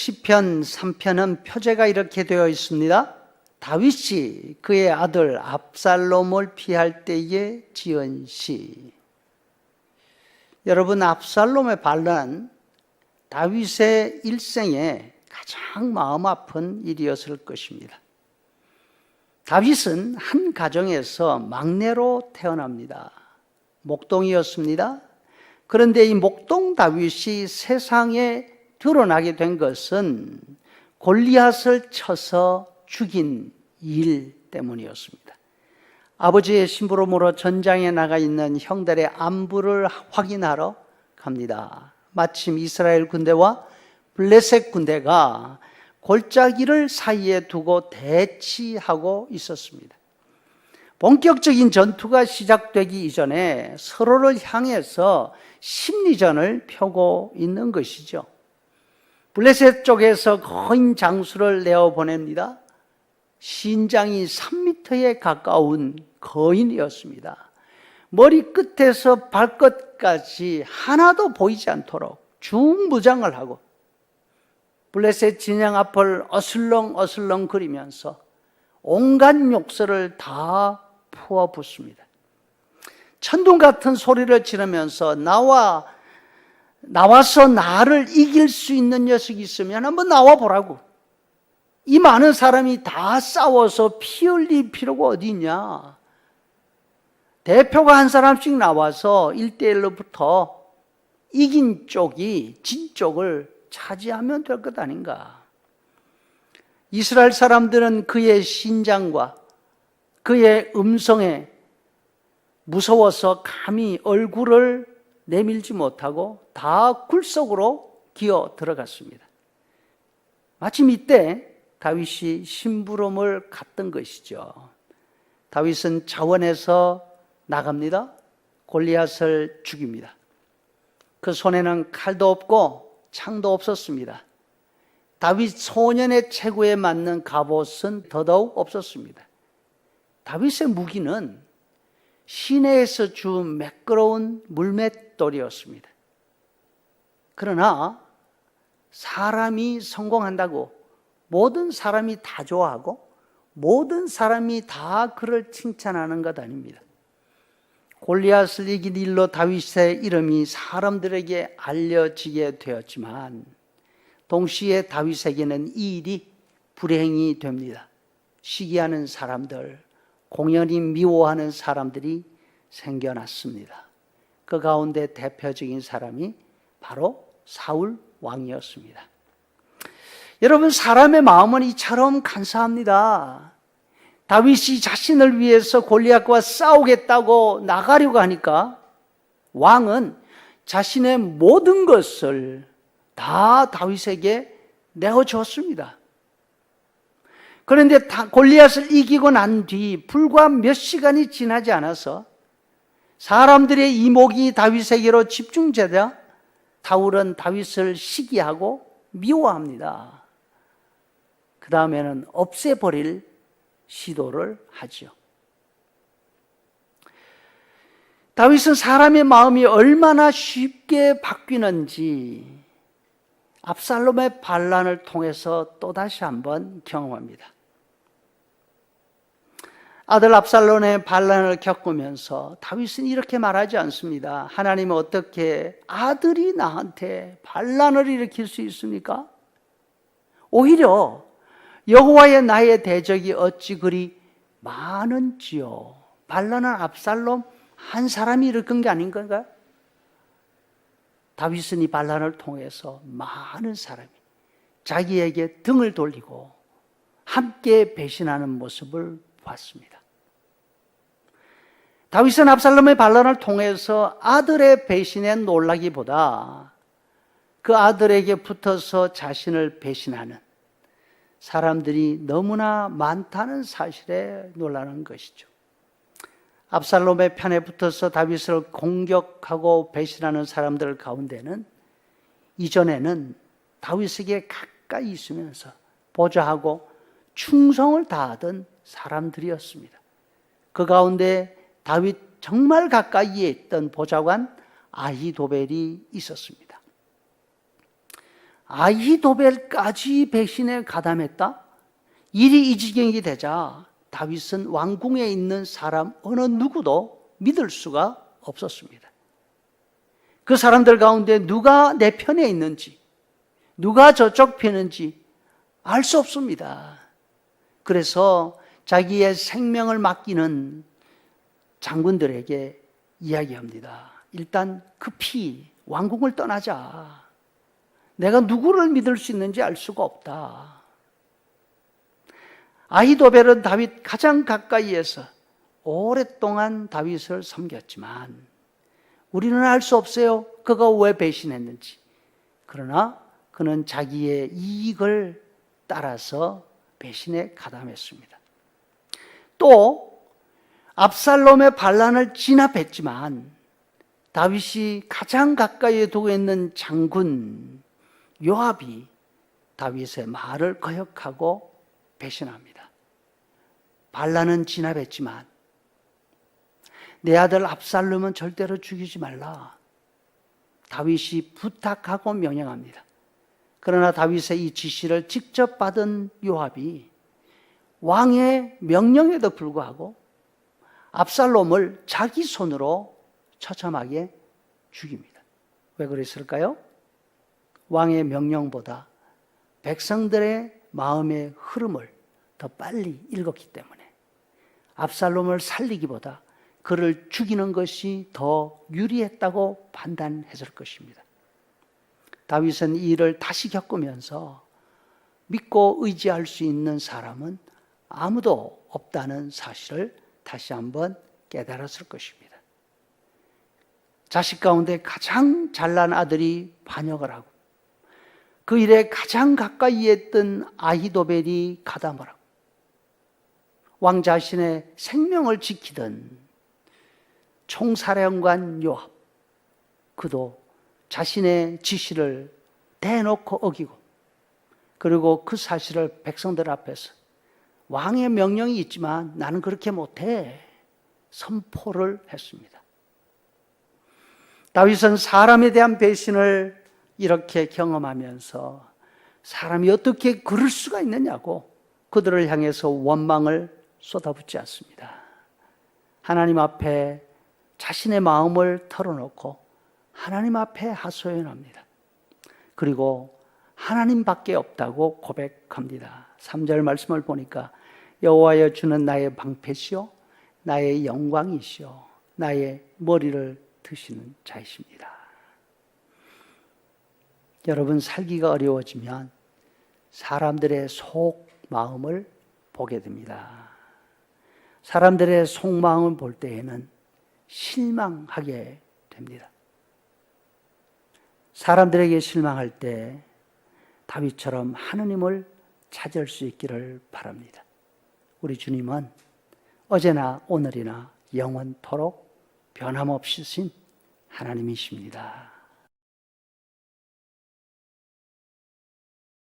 시편 3편은 표제가 이렇게 되어 있습니다. 다윗이 그의 아들 압살롬을 피할 때에 지은 시. 여러분 압살롬의 반란 다윗의 일생에 가장 마음 아픈 일이었을 것입니다. 다윗은 한 가정에서 막내로 태어납니다. 목동이었습니다. 그런데 이 목동 다윗이 세상에 드러나게 된 것은 골리앗을 쳐서 죽인 일 때문이었습니다. 아버지의 심부름으로 전장에 나가 있는 형들의 안부를 확인하러 갑니다. 마침 이스라엘 군대와 블레셋 군대가 골짜기를 사이에 두고 대치하고 있었습니다. 본격적인 전투가 시작되기 이전에 서로를 향해서 심리전을 펴고 있는 것이죠. 블레셋 쪽에서 거인 장수를 내어 보냅니다. 신장이 3미터에 가까운 거인이었습니다. 머리 끝에서 발끝까지 하나도 보이지 않도록 중무장을 하고 블레셋 진영 앞을 어슬렁 어슬렁 거리면서 온갖 욕설을 다 부어 붓습니다. 천둥 같은 소리를 지르면서 나와 나와서 나를 이길 수 있는 녀석이 있으면 한번 나와 보라고. 이 많은 사람이 다 싸워서 피 흘릴 필요가 어디 있냐? 대표가 한 사람씩 나와서 1대1로 부터 이긴 쪽이 진 쪽을 차지하면 될 것 아닌가? 이스라엘 사람들은 그의 신장과 그의 음성에 무서워서 감히 얼굴을 내밀지 못하고 다 굴속으로 기어 들어갔습니다. 마침 이때 다윗이 심부름을 갔던 것이죠. 다윗은 자원에서 나갑니다. 골리앗을 죽입니다. 그 손에는 칼도 없고 창도 없었습니다. 다윗 소년의 체구에 맞는 갑옷은 더더욱 없었습니다. 다윗의 무기는 시내에서 준 매끄러운 물맷돌이었습니다. 그러나 사람이 성공한다고 모든 사람이 다 좋아하고 모든 사람이 다 그를 칭찬하는 것 아닙니다. 골리앗을 이긴 일로 다윗의 이름이 사람들에게 알려지게 되었지만 동시에 다윗에게는 이 일이 불행이 됩니다. 시기하는 사람들, 공연히 미워하는 사람들이 생겨났습니다. 그 가운데 대표적인 사람이 바로 사울 왕이었습니다. 여러분, 사람의 마음은 이처럼 간사합니다. 다윗이 자신을 위해서 골리앗과 싸우겠다고 나가려고 하니까 왕은 자신의 모든 것을 다 다윗에게 내어줬습니다. 그런데 골리앗을 이기고 난 뒤 불과 몇 시간이 지나지 않아서 사람들의 이목이 다윗에게로 집중되자 사울은 다윗을 시기하고 미워합니다. 그 다음에는 없애버릴 시도를 하죠. 다윗은 사람의 마음이 얼마나 쉽게 바뀌는지 압살롬의 반란을 통해서 또다시 한번 경험합니다. 아들 압살롬의 반란을 겪으면서 다윗은 이렇게 말하지 않습니다. 하나님은 어떻게 아들이 나한테 반란을 일으킬 수 있습니까? 오히려 여호와의 나의 대적이 어찌 그리 많은지요. 반란은 압살롬 한 사람이 일으킨 게 아닌 건가요? 다윗은 이 반란을 통해서 많은 사람이 자기에게 등을 돌리고 함께 배신하는 모습을 봤습니다. 다윗은 압살롬의 반란을 통해서 아들의 배신에 놀라기보다 그 아들에게 붙어서 자신을 배신하는 사람들이 너무나 많다는 사실에 놀라는 것이죠. 압살롬의 편에 붙어서 다윗을 공격하고 배신하는 사람들 가운데는 이전에는 다윗에게 가까이 있으면서 보좌하고 충성을 다하던 사람들이었습니다. 그 가운데 다윗 정말 가까이에 있던 보좌관 아히도벨이 있었습니다. 아히도벨까지 배신에 가담했다? 일이 이 지경이 되자 다윗은 왕궁에 있는 사람 어느 누구도 믿을 수가 없었습니다. 그 사람들 가운데 누가 내 편에 있는지, 누가 저쪽 편인지 알 수 없습니다. 그래서 자기의 생명을 맡기는 장군들에게 이야기합니다. 일단 급히 왕궁을 떠나자. 내가 누구를 믿을 수 있는지 알 수가 없다. 아히도벨은 다윗 가장 가까이에서 오랫동안 다윗을 섬겼지만 우리는 알 수 없어요. 그가 왜 배신했는지. 그러나 그는 자기의 이익을 따라서 배신에 가담했습니다. 또 압살롬의 반란을 진압했지만 다윗이 가장 가까이에 두고 있는 장군 요압이 다윗의 말을 거역하고 배신합니다. 반란은 진압했지만 내 아들 압살롬은 절대로 죽이지 말라. 다윗이 부탁하고 명령합니다. 그러나 다윗의 이 지시를 직접 받은 요압이 왕의 명령에도 불구하고 압살롬을 자기 손으로 처참하게 죽입니다. 왜 그랬을까요? 왕의 명령보다 백성들의 마음의 흐름을 더 빨리 읽었기 때문에 압살롬을 살리기보다 그를 죽이는 것이 더 유리했다고 판단했을 것입니다. 다윗은 이 일을 다시 겪으면서 믿고 의지할 수 있는 사람은 아무도 없다는 사실을 다시 한번 깨달았을 것입니다. 자식 가운데 가장 잘난 아들이 반역을 하고 그 일에 가장 가까이 했던 아히도벨이 가담을 하고 왕 자신의 생명을 지키던 총사령관 요압 그도 자신의 지시를 대놓고 어기고 그리고 그 사실을 백성들 앞에서 왕의 명령이 있지만 나는 그렇게 못해 선포를 했습니다. 다윗은 사람에 대한 배신을 이렇게 경험하면서 사람이 어떻게 그럴 수가 있느냐고 그들을 향해서 원망을 쏟아붓지 않습니다. 하나님 앞에 자신의 마음을 털어놓고 하나님 앞에 하소연합니다. 그리고 하나님밖에 없다고 고백합니다. 3절 말씀을 보니까 여호와여 주는 나의 방패시요 나의 영광이시요 나의 머리를 드시는 자이십니다. 여러분 살기가 어려워지면 사람들의 속 마음을 보게 됩니다. 사람들의 속마음을 볼 때에는 실망하게 됩니다. 사람들에게 실망할 때 다윗처럼 하느님을 찾을 수 있기를 바랍니다. 우리 주님은 어제나 오늘이나 영원토록 변함없으신 하나님이십니다.